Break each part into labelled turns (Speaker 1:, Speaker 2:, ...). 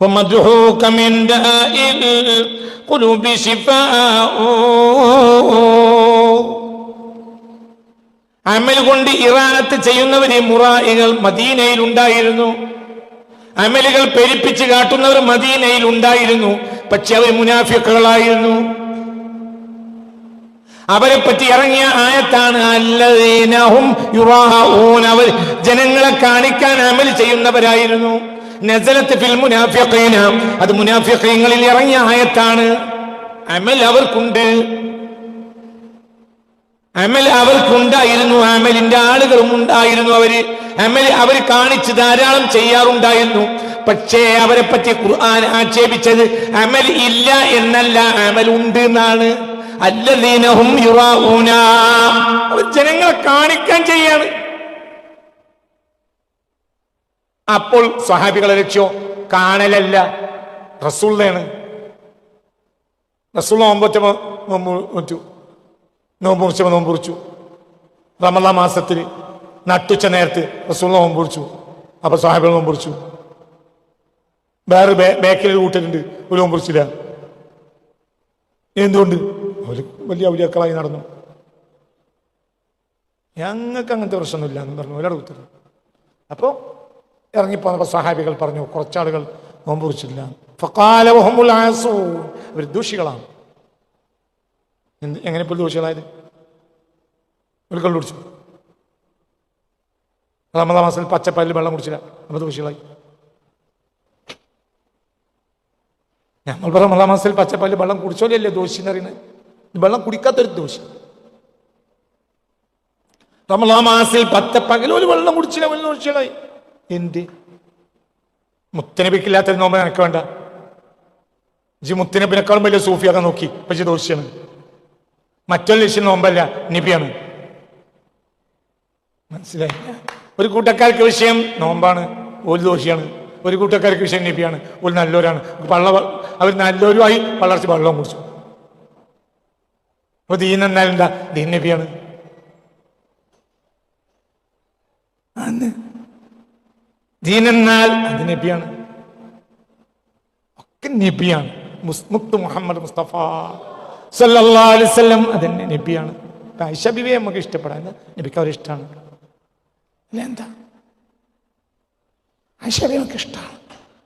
Speaker 1: ومدحوك من داء القلوب شفاء അമൽ കൊണ്ട് ഇറാനത്ത് ചെയ്യുന്നവര് മുറായികൾ മദീനയിൽ ഉണ്ടായിരുന്നു അമലുകൾ പെരുപ്പിച്ച് കാട്ടുന്നവർ മദീനയിൽ ഉണ്ടായിരുന്നു പക്ഷെ അവർ മുനാഫിക്കുകളായിരുന്നു അവരെ പറ്റി ഇറങ്ങിയ ആയത്താണ് അല്ലദീനഹും യുറാഊൻ അവർ ജനങ്ങളെ കാണിക്കാൻ അമൽ ചെയ്യുന്നവരായിരുന്നു നസലത്ത് ഫിൽ മുനാഫിഖീന അത് മുനാഫിഖീങ്ങളിൽ ഇറങ്ങിയ ആയത്താണ്. അമൽ അവർക്കുണ്ട്. അമൽ അവർക്കുണ്ടായിരുന്നു. അമലിന്റെ ആളുകളും ഉണ്ടായിരുന്നു അവർ. അമൽ അവർ കാണിച്ച് ധാരാളം ചെയ്യാറുണ്ടായിരുന്നു. പക്ഷേ അവരെ പറ്റി ഖുർആൻ ആക്ഷേപിച്ചത് അമൽ ഇല്ല എന്നല്ല അമൽ ഉണ്ട് എന്നാണ് അല്ലദീനഹും യുറാഊന. ജനങ്ങളെ കാണിക്കാൻ ചെയ്യാണ്. അപ്പോൾ സ്വഹാബികളെ ലക്ഷ്യം കാണലല്ല. റസൂള്ളയാണ് റസൂള്ള നോമ്പൊറ്റ നോമ്പു നോമ്പ് മുറിച്ചപ്പോൾ നോമ്പ് മുറിച്ചു റമല മാസത്തിൽ നട്ടുച്ച നേരത്ത് റസൂള്ള നോമ്പ് മുറിച്ചു അപ്പൊ സാഹിബികൾ നോമ്പ് മുറിച്ചു വേറെ ബേക്കിൽ ഒരു ഒരു നോമ്പ് മുറിച്ചില്ല എന്തുകൊണ്ട്? അവർ വലിയ ഔലിയാക്കളായി നടന്നു. ഞങ്ങൾക്ക് അങ്ങനത്തെ പ്രശ്നമൊന്നുമില്ല എന്ന് പറഞ്ഞു. ഒരാൾ ഉത്തരം അപ്പോൾ ഇറങ്ങിപ്പോന്നപ്പോൾ സഹാബികൾ പറഞ്ഞു കുറച്ചാളുകൾ നോമ്പ് കുറിച്ചില്ല ഫക്കാലവഹമുൽ അവർ ദൂഷികളാണ്. എങ്ങനെ ഇപ്പോൾ ദൂഷികളായത്? കള്ളു കുടിച്ചു. റമദാ മാസത്തിൽ പച്ചപ്പാലിൽ വെള്ളം കുടിച്ചില്ല. അപ്പോൾ ദൂഷികളായി. പറ റമദാ മാസത്തിൽ പച്ചപ്പാലിൽ വെള്ളം കുടിച്ചോലല്ലേ ദോഷി എന്ന് പറയുന്നത്? വെള്ളം കുടിക്കാത്തൊരു ദോഷി. റമദാ മാസത്തിൽ പച്ചപ്പകൽ ഒരു വെള്ളം കുടിച്ചില്ല വെള്ളം ദോഷികളായി. എന്ത് മുത്തനബിക്കില്ലാത്തൊരു നോമ്പ് നിനക്ക് വേണ്ട. ജി മുത്തനബിനേക്കാളും വലിയ സൂഫിയാക്കാൻ നോക്കി. പക്ഷെ ദോഷിയാണ് മറ്റൊരു ലക്ഷ്യം നോമ്പല്ല നിബിയാണ്. മനസ്സിലായി? ഒരു കൂട്ടക്കാർക്ക് വിഷയം നോമ്പാണ് ഒരു ദോഷിയാണ് ഒരു കൂട്ടക്കാർക്ക് വിഷയം നബിയാണ് ഒരു നല്ലവരാണ്. പള്ള അവർ നല്ലവരുമായി വളർച്ച വെള്ളം കുടിച്ചു. അപ്പൊ ദീൻ എന്നാൽ എന്താ? ദീൻ നബിയാണ്. അന്ന് ദീൻ എന്നാൽ അത് നബിയാണ്. ഒക്കെ നബിയാണ്. മുസ്മുത്ത് മുഹമ്മദ് മുസ്തഫ അലൈഹി വസല്ലം അതന്നെ നബിയാണ്. ആയിഷ നമുക്ക് ഇഷ്ടപ്പെടാൻ നബിക്ക് അവർ ഇഷ്ടമാണ് അല്ല എന്താ? ആയിഷ നമുക്ക് ഇഷ്ടമാണ്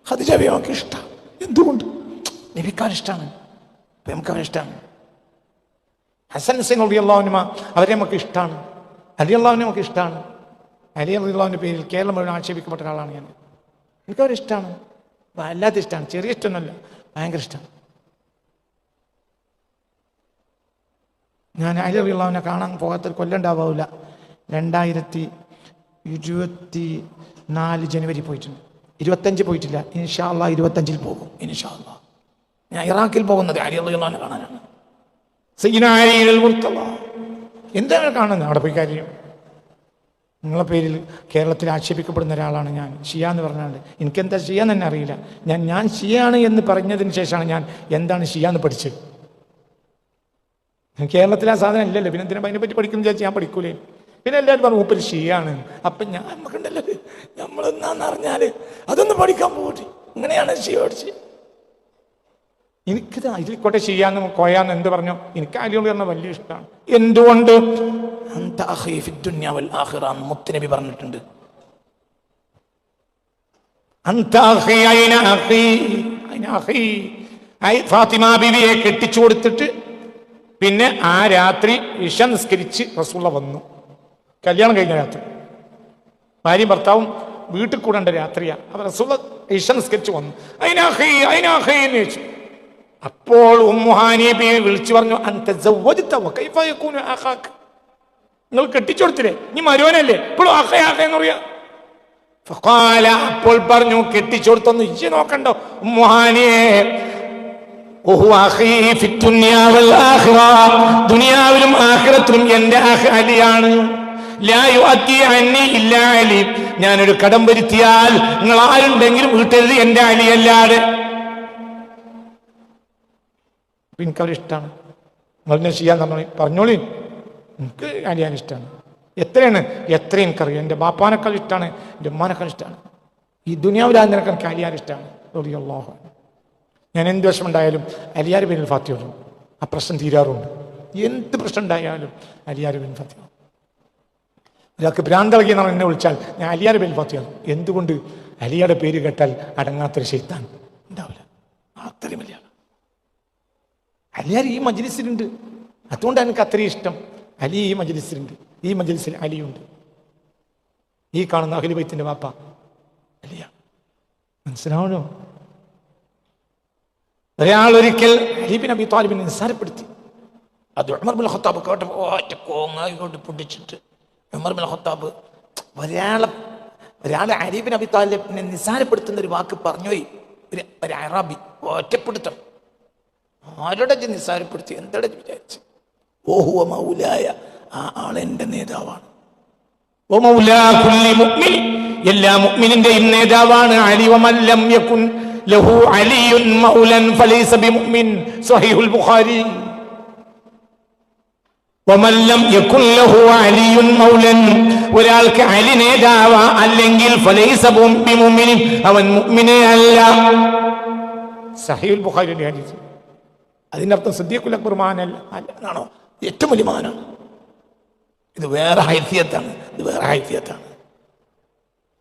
Speaker 1: ഖദീജ ബി നമുക്ക് ഇഷ്ടമാണ് എന്തുകൊണ്ട്? നബിക്ക് അവർ ഇഷ്ടമാണ് ഇപ്പൊ നമുക്ക് അവർ ഇഷ്ടമാണ് ഹസൻ അലി അള്ളാഹുനുമ അവരെ നമുക്ക് ഇഷ്ടമാണ് അലി നമുക്ക് ഇഷ്ടമാണ് അലി അള്ളാഹുവിന്റെ പേരിൽ കേരളം മുഴുവൻ ആക്ഷേപിക്കപ്പെട്ട ഒരാളാണ് ഞാൻ. എനിക്കവരിഷ്ടമാണ് വല്ലാത്ത ഇഷ്ടമാണ് ചെറിയ ഇഷ്ടമൊന്നുമല്ല. ഭയങ്കര ഇഷ്ടമാണ് ഞാൻ അലി അള്ളാഹുവിനെ കാണാൻ പോകാത്ത കൊല്ലം ഉണ്ടാവില്ല രണ്ടായിരത്തി ഇരുപത്തി നാല് ജനുവരി പോയിട്ടുണ്ട്. ഇരുപത്തഞ്ച് പോയിട്ടില്ല. ഇൻഷാ അള്ളാ ഇരുപത്തഞ്ചിൽ പോകും. ഇൻഷാ അള്ളാ ഞാൻ ഇറാഖിൽ പോകുന്നത് അലി അള്ളാഹിനെ കാണാനാണ്. എന്താണ് കാണുന്നത്? അവിടെ പോയി കാര്യം. നിങ്ങളെ പേരിൽ കേരളത്തിൽ ആക്ഷേപിക്കപ്പെടുന്ന ഒരാളാണ് ഞാൻ. ഷിയ എന്ന് പറഞ്ഞാണ്ട്. എനിക്കെന്താ ഷിയ എന്ന് തന്നെ അറിയില്ല. ഞാൻ ഞാൻ ഷിയാണ് എന്ന് പറഞ്ഞതിന് ശേഷമാണ് ഞാൻ എന്താണ് ഷിയ എന്ന് പഠിച്ചത്. കേരളത്തിൽ ആ സാധനം ഇല്ലല്ലോ. പിന്നെ എന്തിനാ അതിനെ പറ്റി പഠിക്കുന്ന ചോദിച്ചാൽ ഞാൻ പഠിക്കൂലേ? പിന്നെ എല്ലാവരും പറഞ്ഞു മൂപ്പര് ഷിയാണ്. അപ്പം ഞാൻ നമുക്കുണ്ടല്ലോ നമ്മളെന്നാന്ന് അറിഞ്ഞാൽ അതൊന്ന് പഠിക്കാൻ പോകട്ടെ ഇങ്ങനെയാണ് ഷിയ പഠിച്ചത്. എനിക്കിത് ഇതിൽക്കോട്ടെ ചെയ്യാന്ന് കോയാന്ന് എന്ത് പറഞ്ഞു? എനിക്ക് അലിയോട് പറഞ്ഞ വലിയ ഇഷ്ടമാണ് എന്തുകൊണ്ട്? മുത്തനബി പറഞ്ഞിട്ടുണ്ട്. ഫാത്തിമ ബിവിയെ കെട്ടിച്ചു കൊടുത്തിട്ട് പിന്നെ ആ രാത്രി ഇഷ നിസ്കരിച്ച് റസൂള്ള വന്നു. കല്യാണം കഴിഞ്ഞ രാത്രി. ഭാര്യയും ഭർത്താവും വീട്ടിൽ കൂടേണ്ട രാത്രിയാണ് അപ്പൊ റസൂള്ള നിസ്കരിച്ച് വന്നു. അതിനാഹി അതിനാഹി എന്ന് ചോദിച്ചു. അപ്പോൾ ഉമ്മുഹാനിയെ വിളിച്ചു പറഞ്ഞു നിങ്ങൾ കെട്ടിച്ചു കൊടുത്തില്ലേ നീ മരുവനല്ലേ? ഇപ്പോഴും അഹ എന്ന് പറയാ. ഫഖാല അപ്പോൾ പറഞ്ഞു കെട്ടിച്ചു കൊടുത്തൊന്ന് ഇജ്ജ് നോക്കണ്ടോ? ഉമ്മുഹാനിയെ ദുനിയാവിലും ആഹ്റത്തിലും അഖ അലിയാണ്. ഞാനൊരു കടം വരുത്തിയാൽ നിങ്ങൾ ആരുണ്ടെങ്കിലും വീട്ടരുത് എന്റെ അലിയല്ലാതെ എനിക്ക് അവരിഷ്ടമാണ് നിങ്ങൾ ചെയ്യാൻ പറഞ്ഞു പറഞ്ഞോളി? എനിക്ക് അലിയാൻ ഇഷ്ടമാണ് എത്രയാണ്? എത്ര എനിക്കറിയാം. എന്റെ ബാപ്പാനേക്കാൾ ഇഷ്ടമാണ് എന്റെ ഉമ്മാനേക്കാൾ ഇഷ്ടമാണ് ഈ ദുനിയാവിലാ നിനക്ക് എനിക്ക് അലിയാൻ ഇഷ്ടമാണ് റളിയല്ലാഹു ഞാൻ എന്ത് വിഷമുണ്ടായാലും അലിയാർ ബിൻ ഫാത്തി വരും ആ പ്രശ്നം തീരാറുണ്ട്. എന്ത് പ്രശ്നം ഉണ്ടായാലും അലിയാർ ബിൻ ഫാത്തി. ഒരാൾക്ക് ഭ്രാന്തളകി എന്നാണ് എന്നെ വിളിച്ചാൽ ഞാൻ അലിയാർ ബിൻ ഫാത്തിഹ ഓതും. എന്തുകൊണ്ട് അലിയുടെ പേര് കേട്ടാൽ അടങ്ങാത്തൊരു ശൈത്താൻ? ഉണ്ടാവില്ല. അത്രയും വലിയ. അലിയാർ ഈ മജ്ലിസിലുണ്ട്. അതുകൊണ്ടാണ് എനിക്ക് അത്രയും ഇഷ്ടം. അലി ഈ മജ്ലിസിലുണ്ട്. ഈ മജ്ലിസിൽ അലിയുണ്ട്. ഈ കാണുന്ന അഖിലുബൈത്തിന്റെ വാപ്പ അലിയ. മനസ്സിലാവണോ? ഒരാൾ ഒരിക്കൽ അലിബിൻ അബി താലിബിനെ നിസ്സാരപ്പെടുത്തി. അത് ഉമർ ബിൻ ഖത്താബ് കേട്ടപ്പോൾ ഒറ്റ കോങ്ങായി കൊണ്ട് പൊട്ടിച്ചിട്ട് ഉമർ ബിൻ ഖത്താബ് ഒരാളെ ഒരാളെ അലീബിൻ അബി താലിബിനെ നിസ്സാരപ്പെടുത്തുന്ന ഒരു വാക്ക് പറഞ്ഞുപോയി ഒരു അറാബി. ഒറ്റപ്പെടുത്തം ആരുടെ നിസ്സാരപ്പെടുത്തി? ഇജ്ജ് വിചാരിച്ച്? ഓഹുവ മൗലായ ആ നേതാവാണ്. മൗലാ കുല്ലി മുഅ്മിൻ എല്ലാ മുഗ്മിനിന്റെയും നേതാവാണ് അലി വമല്ലം യകുൻ ലഹു അലിയുൻ മൗലൻ ഫലൈസ ബിമുഅ്മിൻ സ്വഹീഹുൽ ബുഖാരി. വമല്ലം യകുൻ ലഹു അലിയുൻ മൗലൻ ഒരാൾക്ക് അലി നേതാവ അല്ലെങ്കിൽ ഫലൈസ ബിമുഅ്മിൻ അവൻ മുഅ്മിനേ അല്ല. സഹീഹുൽ ബുഖാരി ഹദീസ്. അതിനർത്ഥം സിദ്ദീഖുൽ അക്ബർ മാനല്ല എന്നാണോ ഏറ്റവും വലിയ മാനാണ് ഇത് വേറെ ഹൈഫിയത്താണ്. ഇത് വേറെ ഹൈഫിയത്താണ്.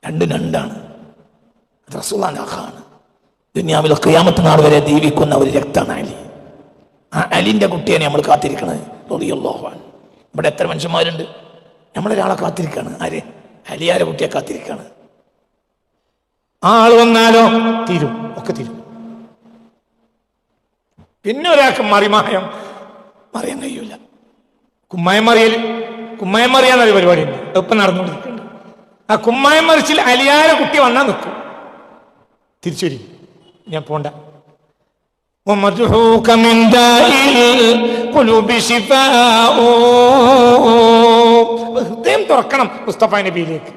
Speaker 1: രണ്ടും രണ്ടാണ്. അത് റസൂലാന്റെ അഖാണ് ദുനിയാവിൽ ഖിയാമത്ത് നാൾ വരെ ജീവിക്കുന്ന ഒരു രക്തമാണ് അലി. ആ അലിന്റെ കുട്ടിയാണ് നമ്മൾ റളിയല്ലാഹുഅൻ ഇവിടെ എത്ര മനുഷ്യന്മാരുണ്ട്? നമ്മളൊരാളെ കാത്തിരിക്കാണ്. ആര്? അലിയാരെ കുട്ടിയെ കാത്തിരിക്കാണ്. ആൾ വന്നാലോ? തീരും. ഒക്കെ തീരും. പിന്നെ ഒരാൾക്ക് മറിമായം മറിയാൻ കഴിയൂല. കുമ്മായം മറിയൽ കുമ്മായം മറിയാന്ന പരിപാടി ഉണ്ട് എപ്പം നടന്നുകൊണ്ടിരിക്കുന്നുണ്ട്. ആ കുമ്മായം മറിച്ചിൽ അലിയാര കുട്ടി വന്നാൽ നിൽക്കും. തിരിച്ചൊരു. ഞാൻ പോണ്ട. ഹൃദയം തുറക്കണം മുസ്തഫ നബിയിലേക്ക്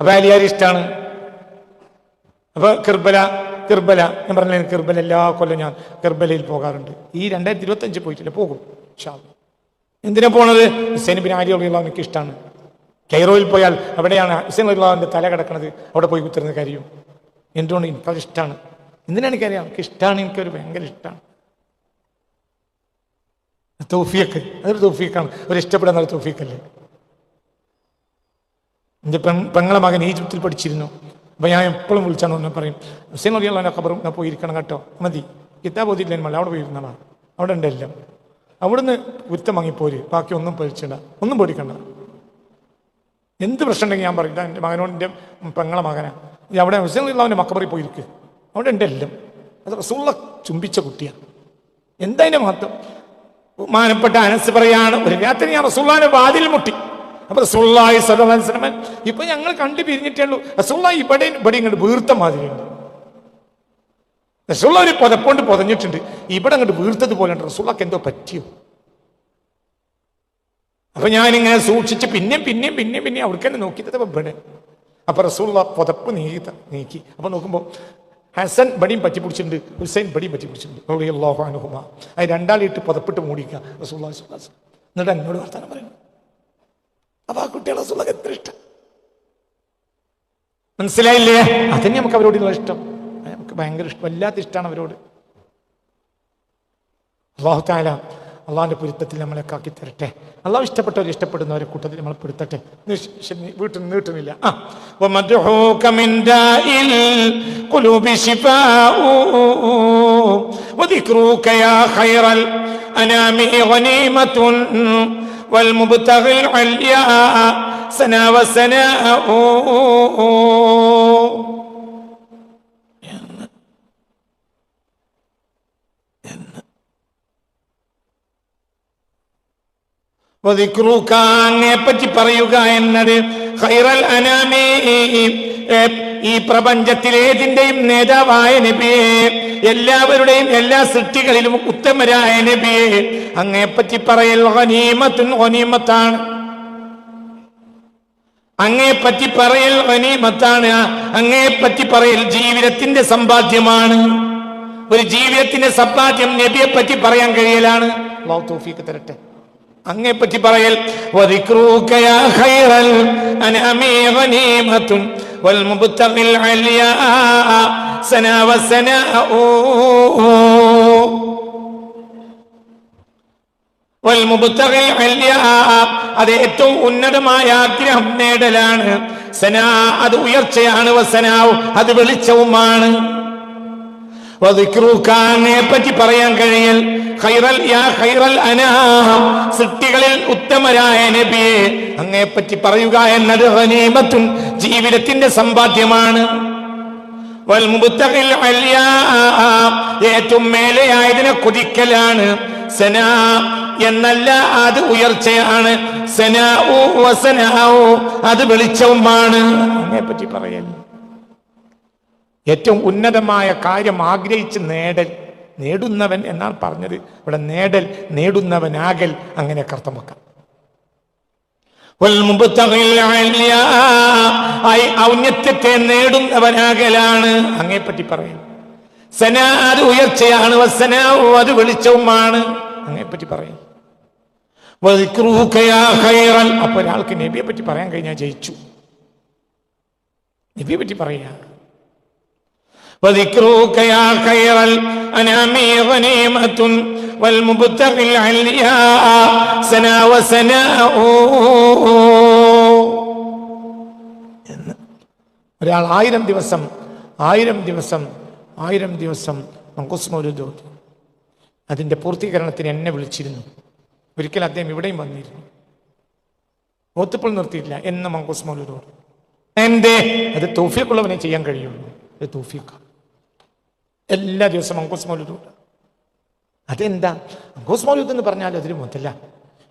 Speaker 1: അപ്പൊ അലിയാരി ഇഷ്ടമാണ് അപ്പൊ കിർബല കിർബല. ഞാൻ പറഞ്ഞ കിർബല എല്ലാ കൊല്ലം ഞാൻ കിർബലയിൽ പോകാറുണ്ട്. ഈ രണ്ടായിരത്തി ഇരുപത്തി അഞ്ച് പോയിട്ടില്ല? പോകും. എന്തിനാ പോണത്? ഹുസൈൻ ബിൻ അലി അള്ളാഹ് എനിക്ക് ഇഷ്ടമാണ് കൈറോയിൽ പോയാൽ അവിടെയാണ് ഹുസൈൻ അള്ളാഹിന്റെ തല കിടക്കണത്. അവിടെ പോയി കുത്തിരുന്ന കാര്യം. എന്തുകൊണ്ട്? എനിക്കത് ഇഷ്ടമാണ് എന്തിനാണ് എനിക്കറിയാം? എനിക്ക് ഇഷ്ടമാണ് എനിക്കൊരു ഭയങ്കര ഇഷ്ടമാണ് തൗഫീഖ് അതൊരു തൗഫീഖാണ്. ഒരു ഇഷ്ടപ്പെടുന്ന ഒരു തൗഫീഖല്ലേ? എന്റെ പെൺ പെങ്ങളെ മകൻ ഈജിപ്തിൽ പഠിച്ചിരുന്നു. അപ്പം ഞാൻ എപ്പോഴും വിളിച്ചാണ് എന്നെ പറയും ഹുസൈൻ അലി അള്ളാഹിനെ ഖബറും ഞാൻ പോയിരിക്കണം കേട്ടോ. മതി. കിതാബ് ഓതിയില്ല മല അവിടെ പോയിരുന്നതാണ് അവിടെ ഉണ്ട് എല്ലാം. അവിടുന്ന് കുറ്റം വാങ്ങിപ്പോര്. ബാക്കി ഒന്നും പേടിച്ചിട ഒന്നും പേടിക്കണ്ട. എന്ത് പ്രശ്നം ഉണ്ടെങ്കിൽ ഞാൻ പറയും ഇതാ എന്റെ മകനോട് എന്റെ പെങ്ങളെ മകനാണ് അവിടെ ഹുസൈൻ അള്ളാഹിന്റെ മക്കബറി പോയിരിക്കുക അവിടെ ഉണ്ട് എല്ലാം. അത് റസൂള്ള ചുംബിച്ച കുട്ടിയാണ് എന്തതിന്റെ മഹത്വം? ബഹുമാനപ്പെട്ട അനസ് പറയാണ് ഒരു രാത്രി ഞാൻ റസൂള്ളാന്റെ വാതിൽ മുട്ടി. അപ്പൊ സുള്ളായി സലമൻ ഇപ്പൊ ഞങ്ങൾ കണ്ടു പിരിഞ്ഞിട്ടേ ഉള്ളൂ ഇവിടെ ഇവിടെ ഇങ്ങോട്ട് വീർത്ത മാതിരിയുണ്ട്. റസൂള്ള ഒരു പുതപ്പോണ്ട് പുതഞ്ഞിട്ടുണ്ട്. ഇവിടെ അങ്ങോട്ട് വീർത്തത് പോലെ റസൂള്ളക്ക് എന്തോ പറ്റിയോ? അപ്പൊ ഞാനിങ്ങനെ സൂക്ഷിച്ച് പിന്നെയും പിന്നെയും പിന്നെയും പിന്നെയും അവിടെ തന്നെ നോക്കിയത് ഇവിടെ. അപ്പൊ റസൂള്ള പുതപ്പ് നീക്കി നീക്കി. അപ്പൊ നോക്കുമ്പോ ഹസൻ ബടിയും പറ്റി പിടിച്ചിട്ടുണ്ട് ഹുസൈൻ ബടിയും പറ്റി പിടിച്ചിട്ടുണ്ട് അത് രണ്ടാളിട്ട് പുതപ്പിട്ട് മൂടിക്കുക. റസൂള്ള എന്നിട്ട് എന്നോട് വർത്താനം പറയുന്നു? അപ്പൊ ആ കുട്ടികളെ റസൂള്ള എത്ര ഇഷ്ടം മനസ്സിലായില്ലേ അതന്നെ നമുക്ക് അവരോടുള്ള ഇഷ്ടം അത് നമുക്ക് ഭയങ്കര ഇഷ്ടം വല്ലാത്ത ഇഷ്ടമാണ് അവരോട് അള്ളാഹു താല അള്ളാഹിന്റെ പൊരുത്തത്തിൽ നമ്മളെ കാക്കി തരട്ടെ അള്ളാഹു ഇഷ്ടപ്പെട്ടവർ ഇഷ്ടപ്പെടുന്നവരെ കൂട്ടത്തിൽ നമ്മൾ പെടുത്തട്ടെ നിഷ്- ശരി, വീട്ടിൽ നീട്ടുന്നില്ല ആ ومدعوك من داء القلوب شفاء وذكرك يا خير الأنام غنيمة والمبتغي العليا. سنا وسناء പറ്റി പറയുക എന്നത് ഖൈറൽ ഈ പ്രപഞ്ചത്തിലെ ഏതിന്റെയും നേതാവായ നബിയെ എല്ലാവരുടെയും എല്ലാ സൃഷ്ടികളിലും ഉത്തമരായ നബിയെ അങ്ങേപ്പറ്റി പറയൽ ഗനീമത്തുൻ ഗനീമത്താണ്. അങ്ങേപ്പറ്റി പറയൽ ഗനീമത്താണ്. അങ്ങേപ്പറ്റി പറയൽ ജീവിതത്തിന്റെ സമ്പാദ്യമാണ്. ഒരു ജീവിതത്തിന്റെ സമ്പാദ്യം നബിയെ പറ്റി പറയാൻ കഴിയലാണ്. തരട്ടെ. അങ്ങെപ്പറ്റി പറയൽ അത് ഏറ്റവും ഉന്നതമായ ആഗ്രഹം നേടലാണ്. സനാ അത് ഉയർച്ചയാണ്. വസനാവ് അത് വെളിച്ചവുമാണ്. പറ്റി പറയാൻ കഴിയൽ ഖൈറൽ യാ ഖൈറൽ അനാം സൃഷ്ടികളിൽ ഉത്തമരായ നബിയെ അങ്ങയെ പറ്റി പറയുക എന്നത് ഹനീമത്തുൻ ജീവിതത്തിന്റെ സമ്പാദ്യമാണ്. ഏറ്റവും മേലെയായതിനെ കുതിക്കലാണ്. സന എന്നല്ല അത് ഉയർച്ചയാണ്. വസനാഉ അത് വെളിച്ചവുമാണ്. അങ്ങനെ പറ്റി പറയൽ. ഏറ്റവും ഉന്നതമായ കാര്യം ആഗ്രഹിച്ച് നേടൽ. നേടുന്നവൻ എന്നാണ് പറഞ്ഞത് ഇവിടെ നേടൽ നേടുന്നവനാകൽ അങ്ങനെ അർത്ഥം വെക്കാം. ഔന്നത്യത്തെ നേടുന്നവനാകലാണ്. അങ്ങേ പറ്റി പറയും സന അത് ഉയർച്ചയാണ് വസന അത് വെളിച്ചവുമാണ്. അങ്ങേ പറ്റി പറയും. അപ്പൊ ഒരാൾക്ക് നബിയെ പറ്റി പറയാൻ കഴിഞ്ഞാൽ ജയിച്ചു. നബിയെ പറ്റി പറയാ. وذكرك يا خير الأنام غنيمة والمبتغي العليا سنا وسناء എന്ന് ഒരാൾ ആയിരം ദിവസം ആയിരം ദിവസം ആയിരം ദിവസം മങ്കൂസ് മൗലൂദ് ഓതി. അതിൻ്റെ പൂർത്തീകരണത്തിന് എന്നെ വിളിച്ചിരുന്നു ഒരിക്കൽ അദ്ദേഹം ഇവിടെയും വന്നിരുന്നു ഓത്തിപ്പോൾ നിർത്തിയിട്ടില്ല എന്ന് മങ്കൂസ് മൗലൂദ് ഓതി. എന്തേ അത് തൗഫീഖുള്ളവനെ ചെയ്യാൻ കഴിയുള്ളൂ അത് തൗഫീഖ് എല്ലാ ദിവസവും മങ്കൂസ് മൗലൂദ്. അതെന്താ? മങ്കൂസ് മൗലൂദ് എന്ന് പറഞ്ഞാൽ അതൊരു മുതല.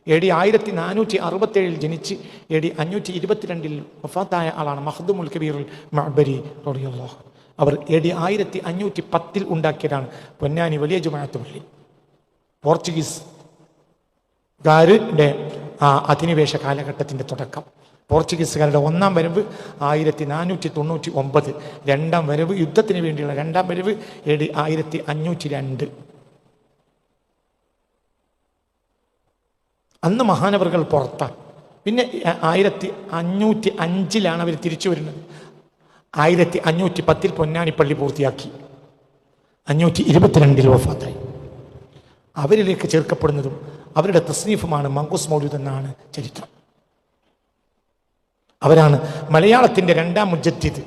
Speaker 1: എ ഡി ആയിരത്തി നാനൂറ്റി അറുപത്തി ഏഴിൽ ജനിച്ച് എ ഡി അഞ്ഞൂറ്റി ഇരുപത്തിരണ്ടിൽ വഫാത്തായ ആളാണ് മഹദുമുൽ കബീറുൽ മഅബരി റളിയല്ലാഹു അവർ എ ഡി ആയിരത്തി അഞ്ഞൂറ്റി പത്തിൽ ഉണ്ടാക്കിയതാണ് പൊന്നാനി വലിയ ജുമാഅത്ത് പള്ളി. പോർച്ചുഗീസ് ഗാരുടെ ആ അധിനിവേശ കാലഘട്ടത്തിന്റെ തുടക്കം. പോർച്ചുഗീസുകാരുടെ ഒന്നാം വരവ് ആയിരത്തി നാനൂറ്റി തൊണ്ണൂറ്റി ഒമ്പത് രണ്ടാം വരവ് യുദ്ധത്തിന് വേണ്ടിയുള്ള രണ്ടാം വരവ് എ ആയിരത്തി അഞ്ഞൂറ്റി രണ്ട് അന്ന് മഹാനവറുകൾ പുറത്താണ് പിന്നെ ആയിരത്തി അഞ്ഞൂറ്റി അഞ്ചിലാണ് അവർ തിരിച്ചു വരുന്നത്. ആയിരത്തി അഞ്ഞൂറ്റി പത്തിൽ പൊന്നാനിപ്പള്ളി പൂർത്തിയാക്കി. അഞ്ഞൂറ്റി ഇരുപത്തിരണ്ടിൽ വഫാത്തായി. അവരിലേക്ക് ചേർക്കപ്പെടുന്നതും അവരുടെ തസ്നീഫുമാണ് മങ്കൂസ് മൗലൂദ് എന്നാണ് ചരിത്രം. അവരാണ് മലയാളത്തിന്റെ രണ്ടാം മുജ്ജത്തിത്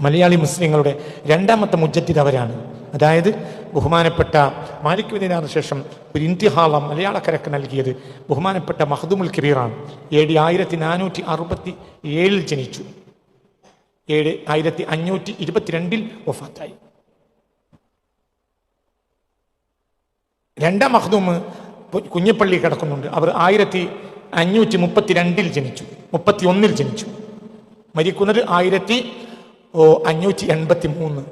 Speaker 1: മലയാളി മുസ്ലിങ്ങളുടെ രണ്ടാമത്തെ മുജ്ജത്തിത് അവരാണ്. അതായത് ബഹുമാനപ്പെട്ട മാലിക് വിദിനാറിന് ശേഷം ഒരു ഇന്ത്യഹാളം മലയാളക്കരക്ക് നൽകിയത് ബഹുമാനപ്പെട്ട മഹദുമുൽ കിബീറാണ് എ ഡി ആയിരത്തി നാനൂറ്റി അറുപത്തി ഏഴിൽ ജനിച്ചു. ഏഴ് ആയിരത്തി അഞ്ഞൂറ്റി ഇരുപത്തിരണ്ടിൽ വഫാത്തായി. രണ്ടാം മഹദൂമ് കുഞ്ഞപ്പള്ളി കിടക്കുന്നുണ്ട്. അവർ ആയിരത്തി അഞ്ഞൂറ്റി മുപ്പത്തിരണ്ടിൽ ജനിച്ചു. മുപ്പത്തി ഒന്നിൽ ജനിച്ചു. മരിക്കുന്നത് ആയിരത്തി അഞ്ഞൂറ്റി എൺപത്തി മൂന്ന്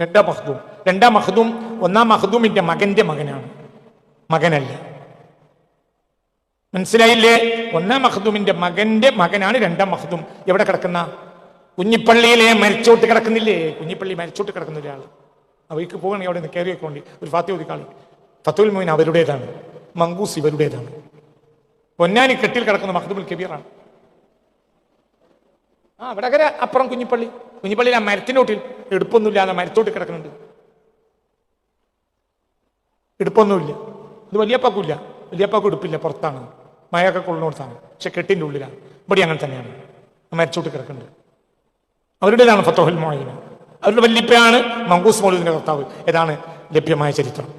Speaker 1: രണ്ടാം മഹദൂം. രണ്ടാം മഹദൂം ഒന്നാം മഹദൂമിന്റെ മകന്റെ മകനാണ്. മകനല്ല. മനസ്സിലായില്ലേ? ഒന്നാം മഹദൂമിന്റെ മകന്റെ മകനാണ് രണ്ടാം മഹദൂം. എവിടെ കിടക്കുന്ന? കുഞ്ഞിപ്പള്ളിയിലെ മരിച്ചോട്ട് കിടക്കുന്നില്ലേ? കുഞ്ഞിപ്പള്ളി മരിച്ചോട്ട് കിടക്കുന്ന ഒരാൾ. അവർക്ക് പോകണമെങ്കിൽ അവിടെ നിന്ന് കയറി വെക്കൊണ്ട് ഒരു ഫാത്തി ഒതുക്കാളി ഫത്തുൽ മോയിൻ അവരുടേതാണ്. മങ്കൂസ് ഇവരുടേതാണ്. പൊന്നാനി കെട്ടിൽ കിടക്കുന്ന മഹദുബുൽ കബീറാണ്. ആ അവിടെ അങ്ങനെ അപ്പുറം കുഞ്ഞിപ്പള്ളി. കുഞ്ഞിപ്പള്ളിയിൽ ആ മരത്തിനോട്ടിൽ എടുപ്പൊന്നുമില്ലാതെ മരത്തോട്ട് കിടക്കുന്നുണ്ട്. എടുപ്പൊന്നുമില്ല. ഇത് വലിയപ്പാക്കില്ല വലിയപ്പാക്ക് എടുപ്പില്ല പുറത്താണ്. മഴയൊക്കെ കൊള്ളുന്നിടത്താണ് പക്ഷെ കെട്ടിന്റെ ഉള്ളിലാണ്. ഇവിടെ അങ്ങനെ തന്നെയാണ്. ആ മരച്ചോട്ട് കിടക്കുന്നുണ്ട്. അവരുടേതാണ് ഫത്തോഹുൽ മോയിന അവരുടെ വല്യപ്പയാണ് മങ്കൂസ് മൗലൂദിന്റെ കർത്താവ്. ഏതാണ് ലഭ്യമായ ചരിത്രം.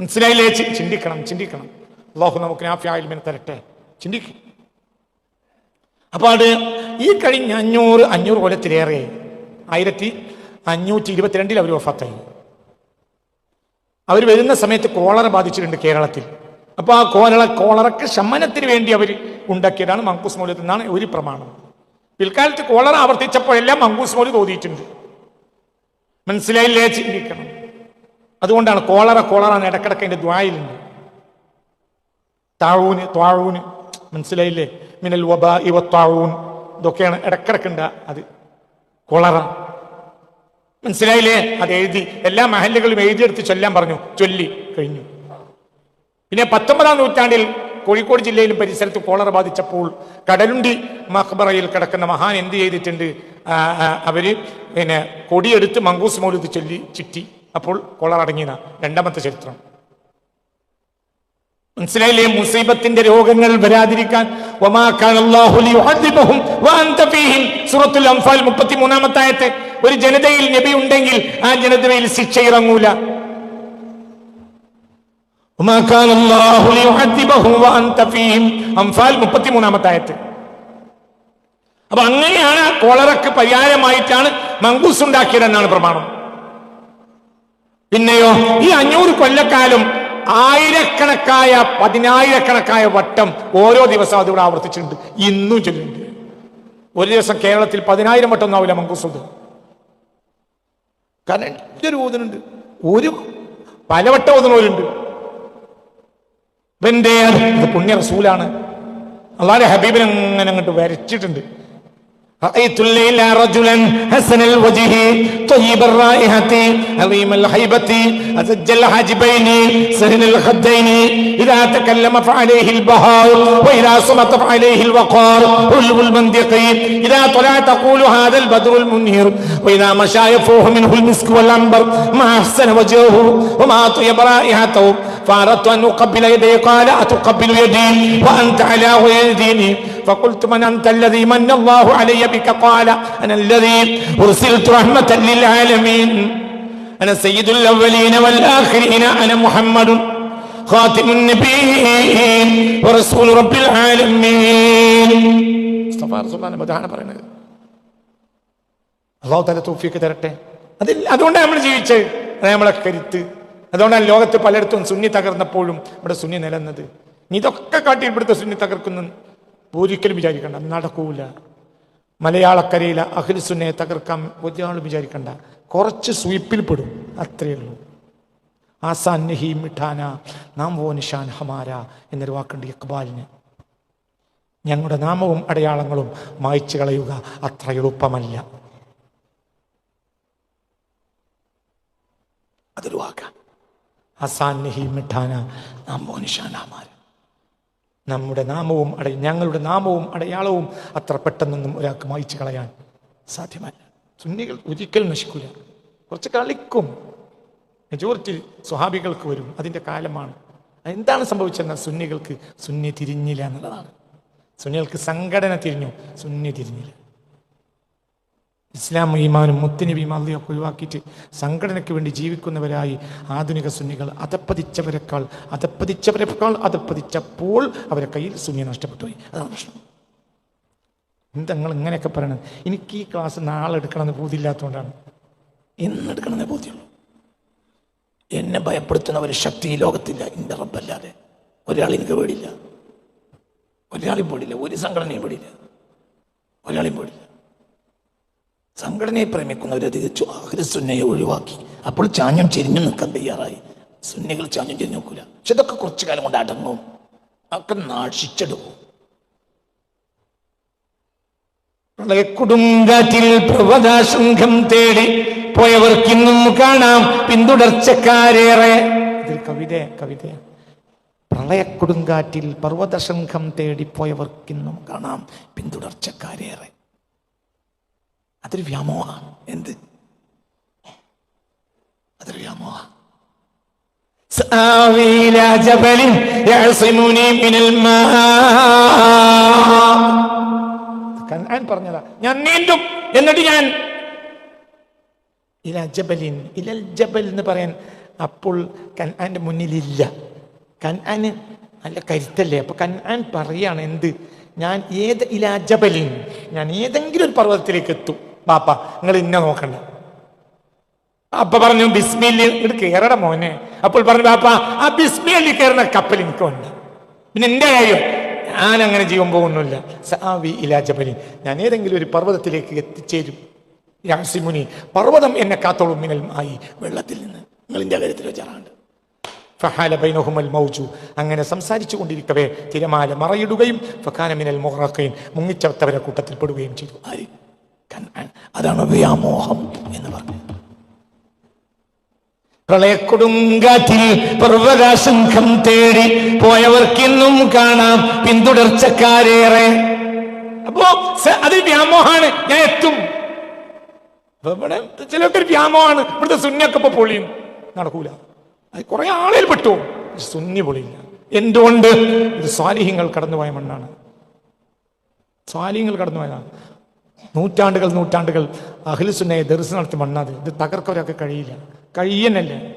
Speaker 1: മനസ്സിലായില്ലേ? ചിന്തിക്കണം ചിന്തിക്കണം. അള്ളാഹു നമുക്ക് നാഫ്യായിൽമിനെ തരട്ടെ. ചിന്തിക്കും. അപ്പൊ അത് ഈ കഴിഞ്ഞ അഞ്ഞൂറ് അഞ്ഞൂറ് കൊല്ലത്തിലേറെ ആയിരത്തി അഞ്ഞൂറ്റി ഇരുപത്തിരണ്ടിൽ അവർ വഫാത്തായി. അവർ വരുന്ന സമയത്ത് കോളറ ബാധിച്ചിട്ടുണ്ട് കേരളത്തിൽ. അപ്പൊ ആ കോളറ കോളറക്ക് ശമനത്തിന് വേണ്ടി അവർ ഉണ്ടാക്കിയതാണ് മങ്കൂസ് മൗലത്ത് എന്നാണ് ഒരു പ്രമാണം. പിൽക്കാലത്ത് കോളറ ആവർത്തിച്ചപ്പോഴെല്ലാം മങ്കൂസ് മൗലി തോന്നിയിട്ടുണ്ട് മനസ്സിലായില്ലേ ചിന്തിക്കണം. അതുകൊണ്ടാണ് കോളറ കോളറ എന്ന് ഇടക്കിടക്ക് അതിന്റെ ദ്വായിലുണ്ട് താഴൂന് ത്വാഴൂന് മനസ്സിലായില്ലേ? മിനൽ വബ ഇവ താഴൂൻ ഇതൊക്കെയാണ് ഇടക്കിടക്കുണ്ട അത്. കൊളറ. മനസ്സിലായില്ലേ? അത് എഴുതി. എല്ലാ മഹല്ലുകളും എഴുതിയെടുത്ത് ചൊല്ലാൻ പറഞ്ഞു. ചൊല്ലി. കഴിഞ്ഞു. പിന്നെ പത്തൊമ്പതാം നൂറ്റാണ്ടിൽ കോഴിക്കോട് ജില്ലയിലും പരിസരത്ത് കോളറ ബാധിച്ചപ്പോൾ കടലുണ്ടി മഖ്ബറയിൽ കിടക്കുന്ന മഹാൻ എന്ത് ചെയ്തിട്ടുണ്ട്? അവർ പിന്നെ കൊടിയെടുത്ത് മങ്കൂസ് മൗലൂദ് ചൊല്ലി ചുറ്റി. അപ്പോൾ കൊളറടങ്ങിയതാ രണ്ടാമത്തെ ചരിത്രം. മനസ്സിലായില്ലേ? മുസീബത്തിന്റെ രോഗങ്ങൾ വരാതിരിക്കാൻ. സൂറത്തുൽ അൻഫാൽ 33 ആയത്ത്. ഒരു ജനതയിൽ നബി ഉണ്ടെങ്കിൽ ആ ജനതയിൽ ശിക്ഷ ഇറങ്ങൂല. 33 ആയത്ത്. അപ്പൊ അങ്ങനെയാണ് കോളറക്ക് പരിഹാരമായിട്ടാണ് മങ്കൂസ് ഉണ്ടാക്കിയതെന്നാണ് പ്രമാണം. പിന്നെയോ ഈ അഞ്ഞൂറ് കൊല്ലക്കാലം ആയിരക്കണക്കായ പതിനായിരക്കണക്കായ വട്ടം ഓരോ ദിവസം അതിവിടെ ആവർത്തിച്ചിട്ടുണ്ട്. ഇന്നും ചൊല്ലുന്നുണ്ട്. ഒരു ദിവസം കേരളത്തിൽ പതിനായിരം വട്ടം ഒന്നും ആവില്ല മങ്കൂസുദ്. കാരണം എന്തൊരു ഓതുന്നുണ്ട്. ഒരു പലവട്ടം ഓതുന്നവരുണ്ട്. പുണ്യ റസൂലാണ് അള്ളാന്റെ ഹബീബിനെ അങ്ങനെ അങ്ങോട്ട് വരച്ചിട്ടുണ്ട്. رأيت الليل رجلا حسن الوجه طيب الرائحة عظيم الهيبة أزج الحاجبين سهل الخدين. إذا تكلم فعليه البهاء وإذا صمت فعليه الوقار. حلو المندق إذا طلع تقول هذا البدر المنير وإذا مشى يفوح منه المسك والعنبر ما أحسن وجهه وما طيب رائحته. فأردت أن أقبل يدي قال أتقبل يدي وأنت على غير ديني فقلت من أنت الذي من الله علي بك قال أنا الذي أرسلت رحمة للعالمين أنا سيد الأولين والآخرين أنا محمد خاتم النبيين ورسول رب العالمين മുസ്തഫ റസൂലുള്ളാഹിന്റെ മദാന പറയുന്നത് അള്ളാഹു തല തോഫിയൊക്കെ തരട്ടെ അതിൽ അതുകൊണ്ടാണ് നമ്മൾ ജീവിച്ചത് അത് നമ്മളെ കരുത്ത് അതുകൊണ്ടാണ് ലോകത്ത് പലയിടത്തും സുന്നി തകർന്നപ്പോഴും ഇവിടെ സുന്നി നിലന്നത് ഇതൊക്കെ കാട്ടി ഇവിടുത്തെ സുന്നി തകർക്കുന്നു. ഒരിക്കലും വിചാരിക്കണ്ട നടക്കൂല. മലയാളക്കരയിലെ അഖിൽ സുന്നയെ തകർക്കാൻ ഒരാളും വിചാരിക്കണ്ട. കുറച്ച് സ്വീപ്പിൽ പെടും അത്രയേ ഉള്ളൂ. ആസാൻ മിഠാന നാം വോ നിഷാൻ ഹമാര എന്നൊരു വാക്കുണ്ട് ഇക്ബാലിന് ഞങ്ങളുടെ നാമവും അടയാളങ്ങളും മായ്ച്ചു കളയുക അത്ര എളുപ്പമല്ല. അതൊരു വാക്കാണ് ഹസാൻ നഹി മിഠാന നാം വോ നിഷാൻ നമ്മുടെ നാമവും അടയ ഞങ്ങളുടെ നാമവും അടയാളവും അത്ര പെട്ടെന്നൊന്നും ഒരാൾക്ക് മായിച്ചു കളയാൻ സാധ്യമല്ല. സുന്നികൾ ഒരിക്കലും നശിക്കില്ല കുറച്ച് കളിക്കും. മെജോറിറ്റി സ്വഹാബികൾക്ക് വരും. അതിന്റെ കാലമാണ്. എന്താണ് സംഭവിച്ചതെന്നാൽ സുന്നികൾക്ക് സുന്നി തിരിഞ്ഞില്ല എന്നുള്ളതാണ്. സുന്നികൾക്ക് സംഘടന തിരിഞ്ഞു. സുന്നി തിരിഞ്ഞില്ല. ഇസ്ലാം ഈമാനും മുത്തനബിയും അള്ളിയൊക്കെ ഒഴിവാക്കിയിട്ട് സംഘടനയ്ക്ക് വേണ്ടി ജീവിക്കുന്നവരായി ആധുനിക സുന്നികൾ അതപ്പതിച്ചവരെക്കാൾ അതപ്പതിച്ചവരെക്കാൾ അതപ്പതിച്ചപ്പോൾ അവരെ കയ്യിൽ സുന്നി നഷ്ടപ്പെട്ടു പോയി അതാണ് പ്രശ്നം. എന്തങ്ങൾ ഇങ്ങനെയൊക്കെ പറയണത്? എനിക്ക് ഈ ക്ലാസ് നാളെ എടുക്കണമെന്ന് ബോധ്യമില്ലാത്തതുകൊണ്ടാണ്. ഇന്ന് എടുക്കണമെന്നേ ബോധ്യമുള്ളൂ. എന്നെ ഭയപ്പെടുത്തുന്ന ഒരു ശക്തി ഈ ലോകത്തില്ല. എന്റെ റബ്ബല്ലാതെ. ഒരാൾ എനിക്ക് പേടില്ല ഒരാളെയും പേടില്ല ഒരു സംഘടനയും പേടില്ല ഒരാളെയും പേടില്ല സംഘടനയെ പ്രേമിക്കുന്നവരെ തികച്ചു ആഹ്രസുന്നയെ ഒഴിവാക്കി. അപ്പോൾ ചാഞ്ഞം ചെരിഞ്ഞു നിൽക്കാൻ തയ്യാറായി. സുന്നികൾ ചാഞ്ഞം ചെരിഞ്ഞു നോക്കൂല പക്ഷെ ഇതൊക്കെ കുറച്ചു കാലം കൊണ്ട് അടങ്ങും. ഒക്കെ നാശിച്ചെടുക്കും. പ്രളയക്കൊടുങ്കാറ്റിൽ പ്രവതാശംഖം തേടി പോയവർക്കിന്നും കാണാം പിന്തുടർച്ചക്കാരേറെ. ഇതിൽ കവിത കവിത. പ്രളയക്കൊടുങ്കാറ്റിൽ പർവതശംഖം തേടി പോയവർക്കിന്നും കാണാം പിന്തുടർച്ചക്കാരേറെ. അതൊരു വ്യാമോഹ എന്ത് അതൊരു വ്യാമോഹ പറഞ്ഞതാ ഞാൻ നീന്തും എന്നിട്ട് ഞാൻ ഇല ജബലിൻ ഇലൽ ജബൽ എന്ന് പറയാൻ അപ്പോൾ കനാന്റെ മുന്നിലില്ല. കനാന് നല്ല കരുത്തല്ലേ? അപ്പൊ കൻആാൻ പറയാണ് എന്ത്? ഞാൻ ഏത് ഇലാജബലിൻ ഞാൻ ഏതെങ്കിലും ഒരു പർവതത്തിലേക്ക് എത്തും. ബാപ്പ നിങ്ങൾ ഇന്ന നോക്കണ്ട. അപ്പൊ പറഞ്ഞു ബിസ്മില്ലി ഇങ്ങോട്ട് കയറട മോനെ. അപ്പോൾ പറഞ്ഞു പാപ്പ ആ ബിസ്മില്ലി കയറുന്ന കപ്പൽ എനിക്കുണ്ട്. പിന്നെ എന്റെ കാര്യം ഞാൻ അങ്ങനെ ജീവൻ പോകുന്നില്ല. സാവി ഇലാ ജബലിൻ ഞാൻ ഏതെങ്കിലും ഒരു പർവതത്തിലേക്ക് എത്തിച്ചേരും. രാസിമുനി പർവതം എന്നെ കാത്തോളും. മിനൽ ആയി വെള്ളത്തിൽ നിന്ന് നിങ്ങളിന്റെ കാര്യത്തിൽ വെച്ചാറാണ്ട്. ഫഹാല ബൈനഹുമൽ മൗജു അങ്ങനെ സംസാരിച്ചു കൊണ്ടിരിക്കവേ തിരമാല മറയിടുകയും ഫഖാന മിനൽ മുഹറക്കയും മുങ്ങിച്ചവത്തവരെ കൂട്ടത്തിൽ പെടുകയും ചെയ്തു. ആര്? അതാണ് വ്യാമോഹം എന്ന് പറഞ്ഞത് പ്രളയക്കൊടുങ്കാറ്റിൽ പർവതാശംഖം തേടി പോയവർക്കിന്നും കാണാം പിന്തുടർച്ചക്കാരേറെ. അപ്പോ അത് വ്യാമോഹാണ് ഞാൻ എത്തും. ഇവിടെ ചിലർക്ക് ഒരു വ്യാമമാണ് ഇവിടുത്തെ സുന്നിയൊക്കെ ഇപ്പൊ പൊളിയും. നടക്കൂല. അത് കുറെ ആളുകൾ പെട്ടു. സുന്നി പൊളിയില്ല. എന്തുകൊണ്ട്? ഇത് സ്വാലിഹ്യങ്ങൾ കടന്നുപോയ മണ്ണാണ്. സ്വാലിഹ്യങ്ങൾ കടന്നുപോയതാണ്. നൂറ്റാണ്ടുകൾ നൂറ്റാണ്ടുകൾ അഖിലുസുന്നയെ ദർശനം നടത്തി മണ്ണത് ഇത് തകർക്കവരൊക്കെ കഴിയില്ല. കഴിയനല്ല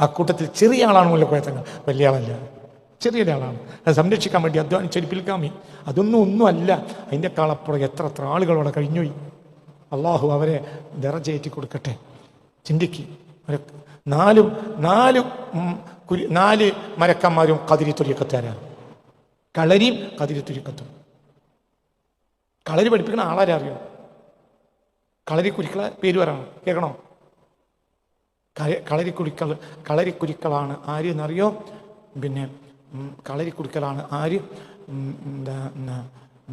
Speaker 1: ആ കൂട്ടത്തിൽ ചെറിയ ആളാണ് മുല്ലക്കോയത്തങ്ങൾ. വലിയ ആളല്ല. ചെറിയ ആളാണ്. അത് സംരക്ഷിക്കാൻ വേണ്ടി അധ്വാനിച്ചൊരു പിൽക്കാമി അതൊന്നും ഒന്നുമല്ല അതിന്റെ കാളപ്പുറം എത്ര എത്ര ആളുകൾ അവിടെ കഴിഞ്ഞുപോയി. അള്ളാഹു അവരെ നിറചേറ്റി കൊടുക്കട്ടെ. ചിന്തിക്ക്. നാലും നാല് കുരി- നാല് മരക്കന്മാരും കതിരി തുരിക്കത്താരാണ് കളരിയും കതിരി തുരിക്കത്തും കളരി പഠിപ്പിക്കുന്ന ആളാരെ അറിയോ കളരി കുരിക്കളെ പേര് പറയണം. കേൾക്കണോ? കളരി കുരുക്കൾ കളരി കളരിക്കുരുക്കളാണ് ആര് എന്നറിയോ? പിന്നെ കളരി കളരിക്കുരുക്കളാണ് ആര്? എന്താ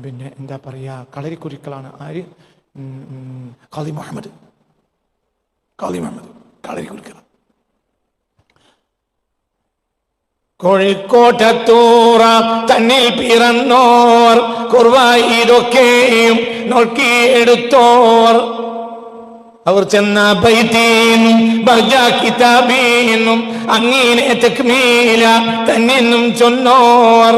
Speaker 1: പിന്നെ എന്താ പറയുക കളരിക്കുരുക്കളാണ് ആര്? കളി മുഹമ്മദ്. ഖാദി മുഹമ്മദ്. മുഹമ്മദ് കളരിക്കുരുക്കൾ കോഴിക്കോട്ടത്തൂറ തന്നിൽ പിറന്നോർ കുർവായിരൊക്കെയും നോക്കിയെടുത്തോർ അവർ ചെന്ന ബൈത്തീന്നും കിതാബീനും അങ്ങനെ തെക്മീല തന്നെന്നും ചൊന്നോർ.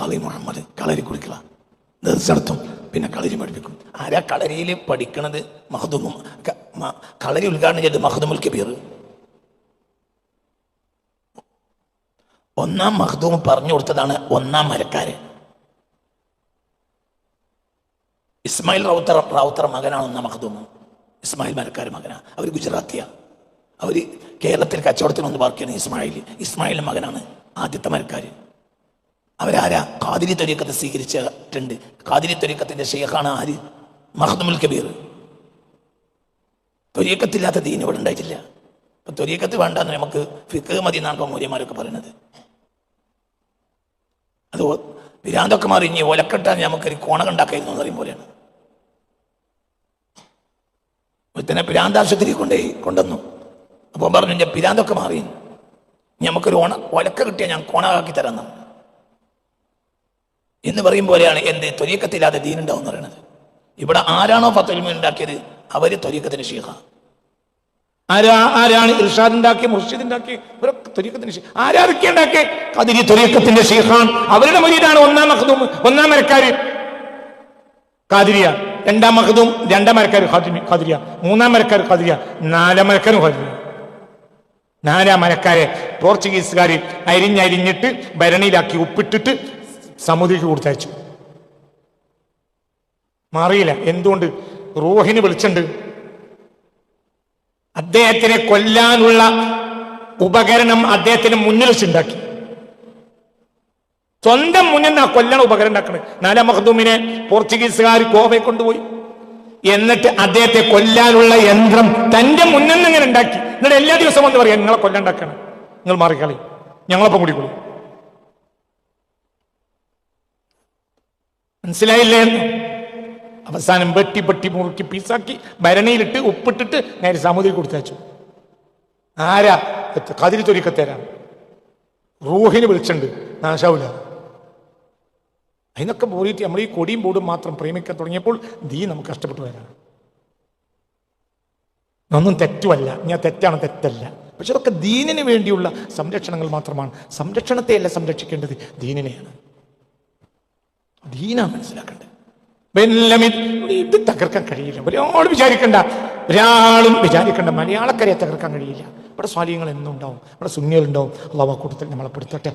Speaker 1: കളി മുഹമ്മദ് കളരി കുടിക്കുക ദർശനത്തും പിന്നെ കളരി പഠിപ്പിക്കും. ആരാ കളരിയിൽ പഠിക്കണത്? മഹദുമ. കളരി ഉദ്ഘാടനം ചെയ്ത് മഹദുമുൽ കബീർ. ഒന്നാം മഹദൂം പറഞ്ഞു കൊടുത്തതാണ് ഒന്നാം മരക്കാര്. ഇസ്മായിൽ റൗത്തർ റൗത്തർ മകനാണ് ഒന്നാം മഖദൂം ഇസ്മായിൽ മരക്കാർ മകനാണ് അവർ ഗുജറാത്തിയാണ് അവർ കേരളത്തിൽ കച്ചവടത്തിന് ഒന്ന് പാർക്കിയാണ് ഇസ്മായിൽ. ഇസ്മായിലിന്റെ മകനാണ് ആദ്യത്തെ മരക്കാർ അവരാരാ? കാതിരി തൊരീക്കത്തെ സ്വീകരിച്ചിട്ടുണ്ട്. കാതിരി തൊരീക്കത്തിന്റെ ഷെയ്ഖാണ് ആര്? മഹദുമുൽ കബീർ. തൊരീക്കത്തില്ലാത്ത ദീൻ ഇവിടെ ഉണ്ടായിട്ടില്ല. അപ്പൊ തൊരീക്കത്ത് വേണ്ടെന്ന് നമുക്ക് ഫിക്ക് മതി എന്നാണ് മൂര്യന്മാരൊക്കെ പറയുന്നത്. അത് പിരാന്തൊക്കെ മാറി ഇനി ഒലക്കെട്ടാൻ നമുക്കൊരു കോണ കണ്ടാക്കായിരുന്നു എന്ന് പറയും പോലെയാണ്. ഒരുത്തനെ പിരാന്താശുപത്രി കൊണ്ടേ കൊണ്ടുവന്നു. അപ്പോൾ പറഞ്ഞു ഞാൻ പിരാന്തൊക്കെ മാറി. നമുക്കൊരു ഓണ ഒലക്ക കിട്ടിയാൽ ഞാൻ കോണാക്കി തരാം എന്ന് പറയും പോലെയാണ് എന്ത് ത്വരീക്കത്തില്ലാതെ ദീനുണ്ടാവും എന്ന് പറയുന്നത്. ഇവിടെ ആരാണോ ഫത്തുൽമ ഉണ്ടാക്കിയത് അവർ ത്വരീക്കത്തിന് ഷീഖ ആരാ ആരാണ് ഇർഷാദ് ഉണ്ടാക്കി മുർഷിദ് ഉണ്ടാക്കി ഇവരൊക്കെ തുരീക്കത്തിന്റെ ആരാതൊക്കെ ഉണ്ടാക്കി? കതിരി തുരീക്കത്തിന്റെ ഷീഖാൻ അവരുടെ മുരീദാണ് ഒന്നാം മഹദൂം ഒന്നാം മരക്കാര്. കാതിരിയ രണ്ടാം മഹദൂം രണ്ടാം മരക്കാർ കാതിരിയ മൂന്നാം മരക്കാർ കാതിരിയ നാലാം മരക്കാരും കാതിരിയ നാലാം മരക്കാരെ പോർച്ചുഗീസുകാർ അരിഞ്ഞരിഞ്ഞിട്ട് ഭരണിയിലാക്കി ഉപ്പിട്ടിട്ട് സമുദ്രയ്ക്ക് കൊടുത്തയച്ചു. മാറിയില്ല. എന്തുകൊണ്ട്? റൂഹിന് വിളിച്ചുണ്ട് അദ്ദേഹത്തിനെ കൊല്ലാനുള്ള ഉപകരണം അദ്ദേഹത്തിന് മുന്നിൽ വെച്ചുണ്ടാക്കി. സ്വന്തം മുന്നിൽ നിന്ന് കൊല്ലണ ഉപകരണം ഉണ്ടാക്കണത് നാല മഹദൂമിനെ പോർച്ചുഗീസുകാർ ഗോവയെ കൊണ്ടുപോയി. എന്നിട്ട് അദ്ദേഹത്തെ കൊല്ലാനുള്ള യന്ത്രം തന്റെ മുന്നിൽ നിന്ന് ഇങ്ങനെ ഉണ്ടാക്കി. എന്നിട്ട് എല്ലാ ദിവസവും വന്ന് പറയാം നിങ്ങളെ കൊല്ലണ്ടാക്കണം നിങ്ങൾ മാറിക്കളി. ഞങ്ങളൊപ്പം കൂടിക്കൊള്ളു മനസ്സിലായില്ലേ എന്ന്? അവസാനം വെട്ടി പെട്ടി മുറുക്കി പീസാക്കി ഭരണിയിലിട്ട് ഉപ്പിട്ടിട്ട് നേരെ സമുദ്രം കൊടുത്തയച്ചു ആരാ? കതിരി തൊരിക്കത്തേരാണ് റൂഹിന് വിളിച്ചുണ്ട് നാശാവില്ല അതിനൊക്കെ പോയിട്ട് നമ്മൾ ഈ കൊടിയും ബോർഡും മാത്രം പ്രേമിക്കാൻ തുടങ്ങിയപ്പോൾ ദീ നമുക്ക് കഷ്ടപ്പെട്ടു വരാണ്. ഒന്നും തെറ്റുമല്ല. ഞാൻ തെറ്റാണ് തെറ്റല്ല. പക്ഷെ അതൊക്കെ ദീനിന് വേണ്ടിയുള്ള സംരക്ഷണങ്ങൾ മാത്രമാണ്. സംരക്ഷണത്തെയല്ല സംരക്ഷിക്കേണ്ടത് ദീനിനെയാണ്. ദീനാണ് മനസ്സിലാക്കേണ്ടത്. ഇത് തകർക്കാൻ കഴിയില്ല. ഒരാളും വിചാരിക്കണ്ട. ഒരാളും വിചാരിക്കണ്ട. മലയാളക്കരയെ തകർക്കാൻ കഴിയില്ല. ഇവിടെ സ്വാലിയങ്ങൾ എന്നും ഉണ്ടാവും. ഇവിടെ സുന്നികളുണ്ടാവും. അള്ളാഹ് കൂട്ടത്തിൽ നമ്മളെ പെടുത്തട്ടെ